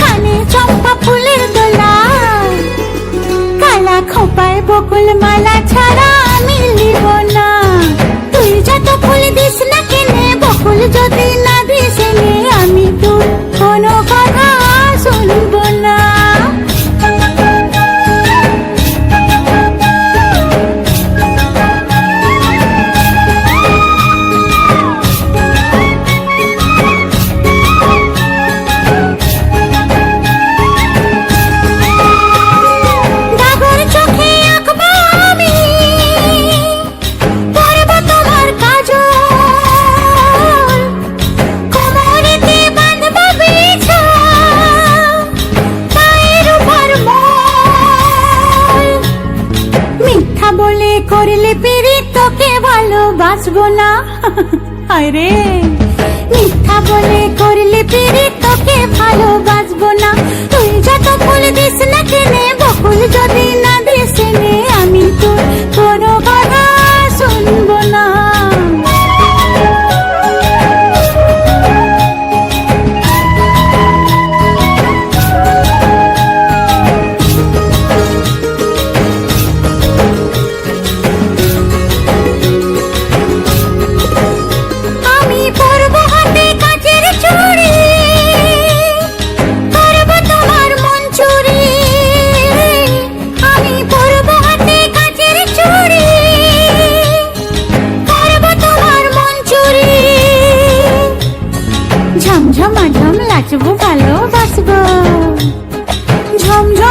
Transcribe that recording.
কানে চম্পা ফুলের দোলা। কালা খোপায় বকুল মালা ছাড়া করলে পেরে তোকে ভালোবাসবো না। আরে মিথ্যা বলে করলে পেরে তোকে ভালোবাসবো না। তুই যত বলে দিস না ঝমঝমাঝম নাচবো ভালোবাসবো ঝমঝম